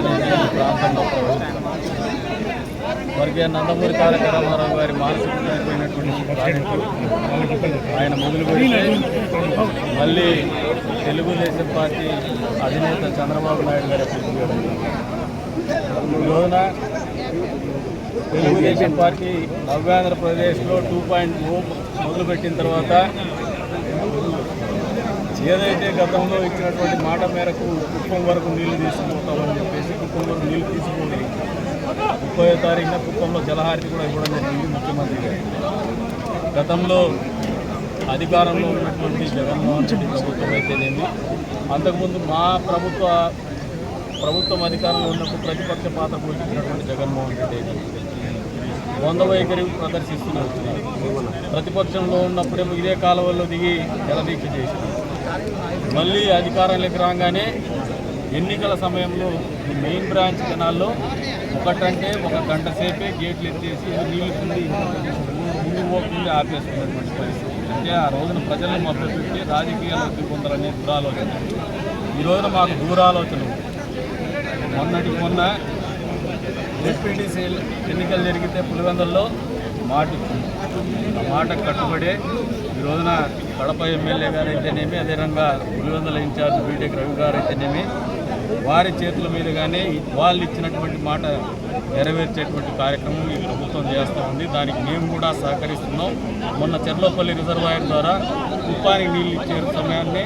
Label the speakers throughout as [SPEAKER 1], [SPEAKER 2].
[SPEAKER 1] ప్రాంతంలో ప్రవహిస్తున్నాయి. స్వర్గీయ నందమూరి తారక రామారావు గారి మానసికమైనటువంటి ప్రాజెక్టు ఆయన మొదలుపెడితే మళ్ళీ తెలుగుదేశం పార్టీ అధినేత చంద్రబాబు నాయుడు గారి రోజున తెలుగుదేశం పార్టీ నవ్యాంధ్రప్రదేశ్లో టూ పాయింట్ ఓ మొదలుపెట్టిన తర్వాత ఏదైతే గతంలో ఇచ్చినటువంటి మాట మేరకు కుప్పం వరకు నీళ్ళు తీసుకుపోతామని చెప్పేసి కుప్పం వరకు నీళ్ళు తీసుకుని ముప్పై తారీఖున కుప్పంలో జలహారతి కూడా ఇవ్వడం జరిగింది ముఖ్యమంత్రి గారు. గతంలో అధికారంలో ఉన్నటువంటి జగన్మోహన్ రెడ్డి ప్రభుత్వం అయితేనేమి అంతకుముందు మా ప్రభుత్వ ప్రభుత్వం అధికారంలో ఉన్నప్పుడు ప్రతిపక్ష పాత్ర పోషించినటువంటి జగన్మోహన్ రెడ్డి అయితే వంద వైఖరి ప్రదర్శిస్తున్నారు ప్రతిపక్షంలో ఉన్నప్పుడేమో ఇదే కాలువల్లో దిగి జలదీక్ష చేసినారు మళ్ళీ అధికారంలోకి రాగానే ఎన్నికల సమయంలో ఈ మెయిన్ బ్రాంచ్ కెనాల్లో ఒకటంటే ఒక గంట సేపే గేట్లు ఎత్తేసి ఇది కింది ముందు పోకుండా ఆపేసుకున్నటువంటి పరిస్థితి. అంటే ఆ రోజున ప్రజలను మభ్యపెట్టి రాజకీయాల్లోకి పొందాలనే దురాలోచన. ఈ రోజున మాకు దూరాలోచన. మొన్నటి మొన్న డిప్యూటీసీ ఎన్నికలు జరిగితే పులివెందుల్లో మాటిస్తుంది ఆ మాట కట్టుబడే ఈ రోజున కడప ఎమ్మెల్యే గారు అయితేనేమి అదేవిధంగా పులివెందుల ఇన్ఛార్జ్ బీటెక్ రవి గారు అయితేనేమి వారి చేతుల మీదుగానే వాళ్ళు ఇచ్చినటువంటి మాట నెరవేర్చేటువంటి కార్యక్రమం ఈ ప్రభుత్వం చేస్తూ ఉంది. దానికి మేము కూడా సహకరిస్తున్నాం. మొన్న చెర్లోపల్లి రిజర్వాయర్ ద్వారా కుప్పానికి నీళ్ళు ఇచ్చే సమయాన్ని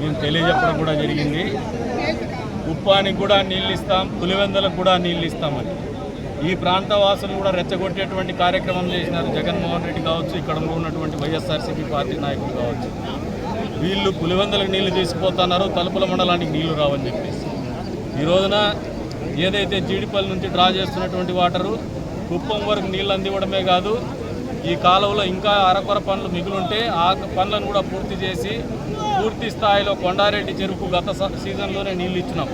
[SPEAKER 1] మేము తెలియజెప్పడం కూడా జరిగింది. కుప్పానికి కూడా నీళ్ళు ఇస్తాం పులివెందులకు కూడా నీళ్ళు ఇస్తామని. ఈ ప్రాంత వాసులు కూడా రెచ్చగొట్టేటువంటి కార్యక్రమం చేసినారు జగన్మోహన్ రెడ్డి కావచ్చు ఇక్కడ ఉన్నటువంటి వైఎస్ఆర్సీపీ పార్టీ నాయకులు కావచ్చు. వీళ్ళు పులివెందులకు నీళ్ళు తీసుకుపోతున్నారు తలుపుల మండలానికి నీళ్ళు రావని చెప్పేసి. ఈ రోజున ఏదైతే జీడిపల్లి నుంచి డ్రా చేస్తున్నటువంటి వాటరు కుప్పం వరకు నీళ్ళు అందివ్వడమే కాదు ఈ కాలువలో ఇంకా అరకొర పనులు మిగులుంటే ఆ పనులను కూడా పూర్తి చేసి పూర్తి స్థాయిలో కొండారెడ్డి చెరుకు గత స- సీజన్లోనే నీళ్ళు ఇచ్చినాం.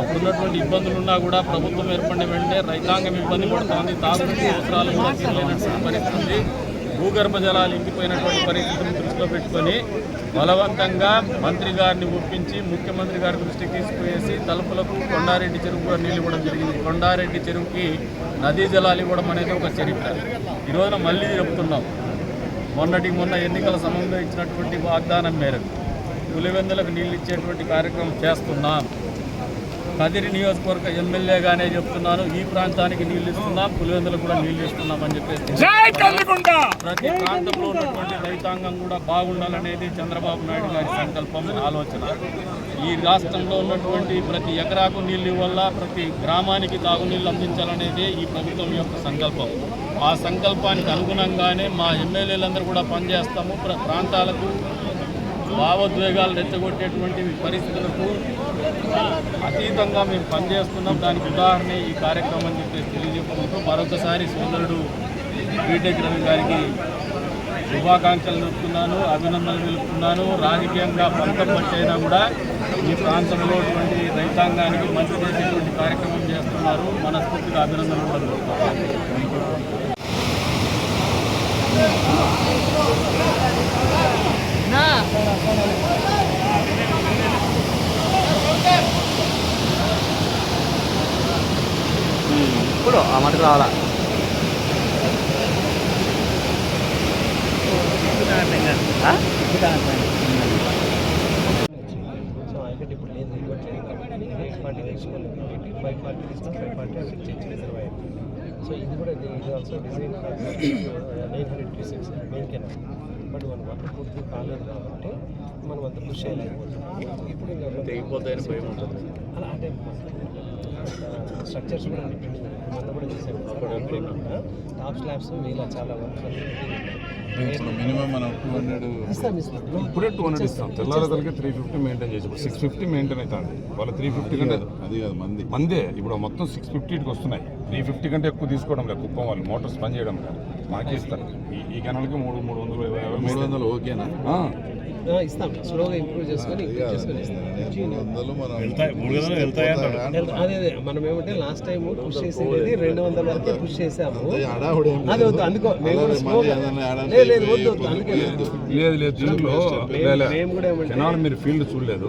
[SPEAKER 1] అప్పుడు ఉన్నటువంటి ఇబ్బందులు ఉన్నా కూడా ప్రభుత్వం ఏర్పడిన వెంటనే రైతాంగం ఇబ్బంది పడుతోంది. తాగునీటి అవసరాలు కూడా తీరలేనటువంటి పరిస్థితి. భూగర్భ జలాలు ఇంకిపోయినటువంటి పరిస్థితిని దృష్టిలో పెట్టుకొని బలవంతంగా మంత్రి గారిని ఒప్పించి ముఖ్యమంత్రి గారి దృష్టికి తీసుకువేసి తలుపులకు కొండారెడ్డి చెరువు కూడా నీళ్ళు ఇవ్వడం జరిగింది. కొండారెడ్డి చెరువుకి నదీ జలాలు ఇవ్వడం అనేది ఒక చరిత్ర. ఈ రోజున మళ్ళీ చెప్తున్నాం. మొన్నటి మొన్న ఎన్నికల సమయంలో ఇచ్చినటువంటి వాగ్దానం మేరకు. పులివెందులకు నీళ్ళు ఇచ్చేటువంటి కార్యక్రమం చేస్తున్నాం. కదిరి నియోజకవర్గ ఎమ్మెల్యేగానే చెప్తున్నాను. ఈ ప్రాంతానికి నీళ్ళు ఇస్తున్నాం పులివెందులకు కూడా నీళ్ళు ఇస్తున్నాం అని చెప్పేసి. ప్రతి ప్రాంతంలో ఉన్నటువంటి రైతాంగం కూడా బాగుండాలనేది చంద్రబాబు నాయుడు గారి సంకల్పం ఆలోచన. ఈ రాష్ట్రంలో ఉన్నటువంటి ప్రతి ఎకరాకు నీళ్ళు వల్ల ప్రతి గ్రామానికి తాగునీళ్ళు అందించాలనేది ఈ ప్రభుత్వం యొక్క సంకల్పం. ఆ సంకల్పానికి అనుగుణంగానే మా ఎమ్మెల్యేలందరూ కూడా పనిచేస్తాము. ప్ర- ప్రాంతాలకు భావోద్వేగాలు రెచ్చగొట్టేటువంటి పరిస్థితులకు అతీతంగా మేము పనిచేస్తున్నాం. దానికి ఉదాహరణ ఈ కార్యక్రమం అని చెప్పేసి తెలియజెప్పుకుంటూ మరొకసారి సోదరుడు బీటెక్ రవి గారికి శుభాకాంక్షలు తెలుపుతున్నాను అభినందనలు తెలుపుతున్నాను. రాజకీయంగా పంతం పట్టైనా కూడా ఈ ప్రాంతంలో ఉన్నటువంటి రైతాంగానికి మంచి చేసేటువంటి కార్యక్రమం చేస్తున్నారు. మనస్ఫూర్తిగా అభినందనలు కూడా తెలుపుతున్నాను.
[SPEAKER 2] ఇప్పుడు ఆ మటుకు రావాలా?
[SPEAKER 3] సిక్స్ ఫార్టీ తీసుకోలేదు ఫైవ్ ఫార్టీ తీసుకుని ఫైవ్ ఫార్టీ అక్కడ చేంజ్ సో ఇది కూడా ఇది also design nine hundred cusecs main canal but మన వర్క్ పూర్తి కాలేదు కాబట్టి మనం అంత పుష్ చేయలేకపోతున్నాం ఇప్పుడు అలా అంటే స్ట్రక్చర్స్ కూడా మొన్న కూడా చేసాము టాప్ స్లాబ్స్ వీళ్ళ చాలా వర్క్
[SPEAKER 4] మినిమం మనం టూ హండ్రెడ్ ఇప్పుడే టూ హండ్రెడ్ ఇస్తాం. తెల్లారదలకి త్రీ ఫిఫ్టీ మెయింటైన్ చేసి ఇప్పుడు సిక్స్ ఫిఫ్టీ మెయింటైన్ అవుతుంది వాళ్ళ త్రీ ఫిఫ్టీ కంటే
[SPEAKER 5] అది కాదు మంది.
[SPEAKER 4] మందే. ఇప్పుడు మొత్తం సిక్స్ ఫిఫ్టీకి వస్తున్నాయి త్రీ ఫిఫ్టీ కంటే ఎక్కువ తీసుకోవడం లేదు. కుప్పం వాళ్ళు మోటార్స్ పని చేయడం లేదు. మనకి ఇస్తారు ఈ కెనాల్కి మూడు మూడు వందలు యాభై
[SPEAKER 5] మూడు వందలు ఓకేనా?
[SPEAKER 3] ఇస్తాం. స్లోగా ఇంప్రూవ్ చేసుకొని చేసుకొని ఇస్తాం. అదే అదే మనం ఏమంటే లాస్ట్ టైం పుష్ చేసేది రెండు వందల వరకే పుష్ చేసాము. అదే వద్దు అందుకో మేము కూడా స్లోగా లేదు లేదు వద్దు వద్దు అందుకే
[SPEAKER 4] లేదు. లేదు. దీంట్లో.
[SPEAKER 3] మేము కూడా ఏమంటే
[SPEAKER 4] జనాలు మీరు ఫీల్డ్ చూడలేదు.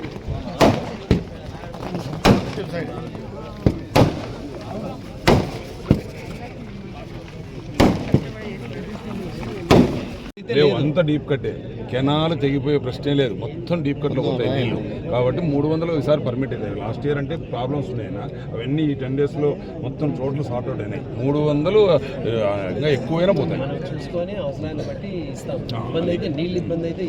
[SPEAKER 4] లేవు అంత డీప్ కట్టే. కెనాల్ తెగిపోయే ప్రశ్నే లేదు. మొత్తం డీప్ కట్లో పోతాయి నీళ్ళు కాబట్టి మూడు వందలు ఈసారి పర్మిట్ అయ్యాయి లాస్ట్ ఇయర్ అంటే ప్రాబ్లమ్స్ ఉన్నాయినా అవన్నీ ఈ టెన్ డేస్లో మొత్తం టోటల్ సార్ట్ అవుట్ అయినాయి. మూడు వందలు ఇంకా ఎక్కువైనా పోతాయి.
[SPEAKER 3] మనం చూసుకొని అవసరాన్ని బట్టి ఇస్తాం. ఇబ్బంది అయితే నీళ్ళు ఇబ్బంది అయితే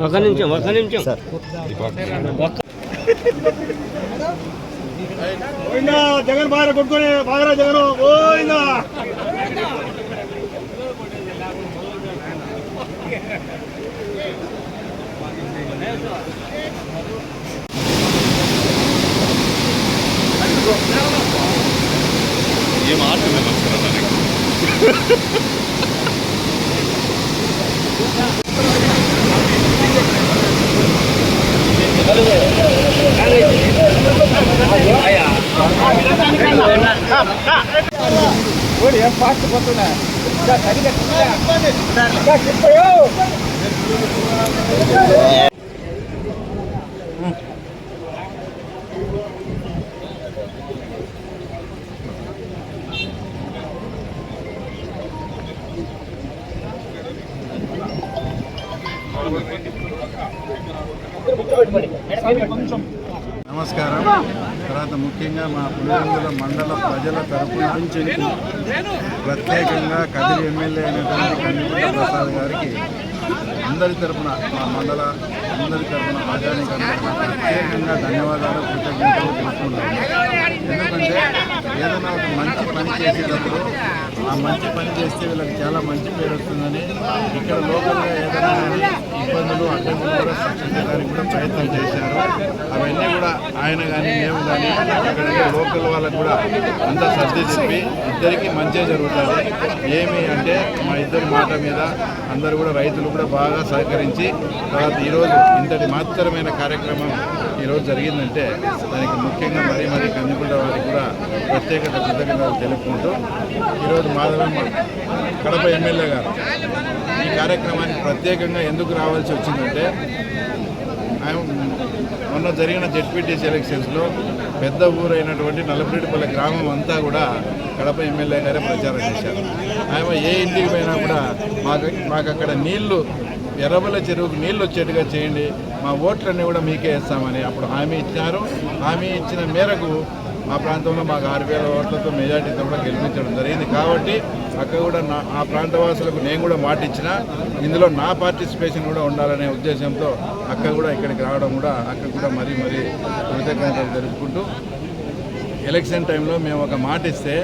[SPEAKER 2] ఒక నిమిషం ఒక నిమిషం
[SPEAKER 4] డిపార్ట్మెంట్
[SPEAKER 1] జగన్ బాగా కొట్టుకొని బాగా జగన్ పోయిందా பார்த்து போட்டுல சரியா
[SPEAKER 5] నమస్కారం. తర్వాత ముఖ్యంగా మా పులివెందుల మండల ప్రజల తరపున ప్రత్యేకంగా కదిరి ఎమ్మెల్యే అయినటువంటి కందిపూట ప్రసాద్ గారికి అందరి తరపున మా మండల అందరి తరఫున ప్రజానికందరికీ ప్రత్యేకంగా ధన్యవాదాలు కృతజ్ఞతలు తెలుసుకున్నాను ఎందుకంటే ఏదైనా ఒక మంచి పని చేసేటప్పుడు ఆ మంచి పని చేస్తే వీళ్ళకి చాలా మంచి పేరు వస్తుందని ఇక్కడ లోకల్గా ఏదైనా ఇబ్బందులు అడ్డంకులు కూడా సృష్టించడానికి కూడా ప్రయత్నం చేశారు అవన్నీ కూడా ఆయన కానీ మేము కానీ అక్కడ లోకల్ వాళ్ళకు కూడా అంతా సర్ది చెప్పి ఇద్దరికి మంచిగా జరుగుతుంది ఏమి అంటే మా ఇద్దరి మాట మీద అందరూ కూడా రైతులు కూడా బాగా సహకరించి తర్వాత ఈరోజు ఇంతటి మహత్తరమైన కార్యక్రమం ఈరోజు జరిగిందంటే దానికి ముఖ్యంగా మరీ మరీ కందికుంట వారికి కూడా ప్రత్యేకత కృతజ్ఞతలు తెలుపుకుంటూ ఈరోజు మాధవమ్మ కడప ఎమ్మెల్యే గారు ఈ కార్యక్రమానికి ప్రత్యేకంగా ఎందుకు రావాల్సి వచ్చిందంటే మొన్న జరిగిన జెడ్పీటీసీ ఎలక్షన్స్లో పెద్ద ఊరైనటువంటి నలపరెడ్డిపల్లి గ్రామం అంతా కూడా కడప ఎమ్మెల్యే గారే ప్రచారం చేశారు. ఆయన ఏ ఇంటికి పోయినా కూడా మాకు మాకు అక్కడ నీళ్ళు ఎర్రబల్ల చెరువుకు నీళ్ళు వచ్చేట్టుగా చేయండి. మా ఓట్లన్నీ కూడా మీకే ఇస్తామని అప్పుడు హామీ ఇచ్చారు హామీ ఇచ్చిన మేరకు మా ప్రాంతంలో మాకు ఆరు వేల ఓట్లతో మెజార్టీతో కూడా గెలిపించడం జరిగింది. కాబట్టి అక్కడ కూడా నా ఆ ప్రాంతవాసులకు నేను కూడా మాట ఇచ్చిన. ఇందులో నా పార్టిసిపేషన్ కూడా ఉండాలనే ఉద్దేశంతో అక్క కూడా ఇక్కడికి రావడం కూడా అక్క కూడా మరీ మరీ కృతజ్ఞతలు తెలుపుకుంటూ ఎలక్షన్ టైంలో మేము ఒక మాట ఇస్తే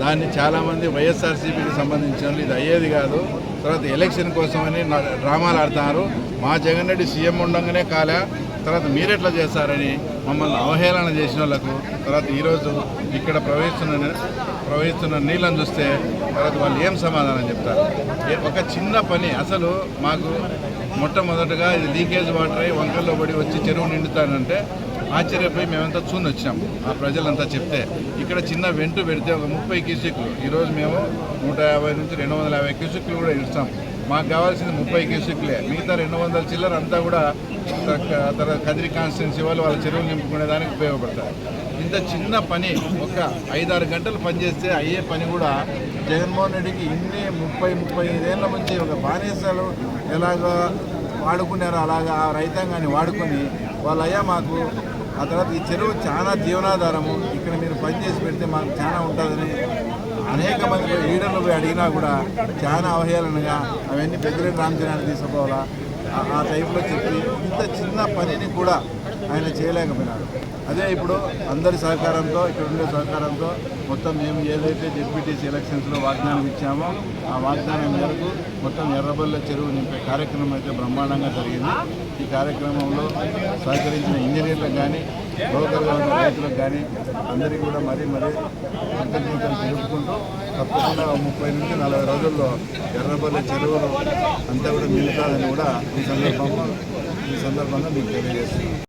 [SPEAKER 5] దాన్ని చాలామంది వైఎస్ఆర్సీపీకి సంబంధించిన వాళ్ళు ఇది అయ్యేది కాదు. తర్వాత ఎలక్షన్ కోసమని నా- డ్రామాలు ఆడుతున్నారు. మా జగన్ రెడ్డి సీఎం ఉండగానే కాలే తర్వాత మీరెట్లా చేస్తారని మమ్మల్ని అవహేళన చేసిన వాళ్ళకు తర్వాత ఈరోజు ఇక్కడ ప్రవహిస్తున్న ప్రవహిస్తున్న నీళ్ళని చూస్తే తర్వాత వాళ్ళు ఏం సమాధానం చెప్తారు? ఒక చిన్న పని అసలు మాకు మొట్టమొదటగా ఇది లీకేజ్ వాటర్ అయి వంకల్లో పడి వచ్చి చెరువు నిండుతానంటే ఆశ్చర్యపోయి మేమంతా చూని వచ్చాం ఆ ప్రజలంతా చెప్తే ఇక్కడ చిన్న వెంటు పెడితే ఒక ముప్పై క్యూసిక్లు. ఈరోజు మేము నూట యాభై నుంచి రెండు వందల యాభై క్యూసిక్లు కూడా ఇస్తాం. మాకు కావాల్సింది ముప్పై క్యూసిక్లే. మిగతా రెండు వందల చిల్లర అంతా కూడా తర్వాత కదిరి కాన్స్టిట్యున్సీ వాళ్ళు వాళ్ళ చెరువులు నింపుకునే దానికి ఉపయోగపడతారు ఇంత చిన్న పని ఒక ఐదారు గంటలు పనిచేస్తే అయ్యే పని కూడా జగన్మోహన్ రెడ్డికి ఇన్ని ముప్పై ముప్పై ఐదేళ్ళ నుంచి ఒక బానేసాలు ఎలాగో వాడుకున్నారో అలాగా ఆ రైతాంగాన్ని వాడుకొని వాళ్ళయ్యా మాకు ఆ తర్వాత ఈ చెరువు చాలా జీవనాధారము. ఇక్కడ మీరు పని చేసి పెడితే మాకు చాలా ఉంటుందని అనేక మంది లీడర్లు పోయి అడిగినా కూడా చాలా అవహేళనగా అవన్నీ పెద్దరెడ్డి రామచంద్రాన్ని తీసుకోవాలా? ఆ- ఆ చెప్పి ఇంత చిన్న పనిని కూడా ఆయన చేయలేకపోయినాడు. అదే ఇప్పుడు అందరి సహకారంతో ఇక్కడ ఉండే సహకారంతో మొత్తం మేము ఏదైతే జెడ్పీటీసీ ఎలక్షన్స్లో వాగ్దానం ఇచ్చామో ఆ వాగ్దానం మేరకు మొత్తం ఎర్రబల్ల చెరువు నింపే కార్యక్రమం అయితే బ్రహ్మాండంగా జరిగింది. ఈ కార్యక్రమంలో సహకరించిన ఇంజనీర్లకు కానీ లోకల్గా ఉన్న రైతులకు కానీ అందరికీ కూడా మరీ మరీ కృతజ్ఞతలు తెలుపుకుంటూ తప్పకుండా ముప్పై నుంచి నలభై రోజుల్లో ఎర్రబల్ల చెరువులు అంతా కూడా నిలుతాదని కూడా ఈ సందర్భంగా ఈ సందర్భంగా మీకు తెలియజేస్తున్నాను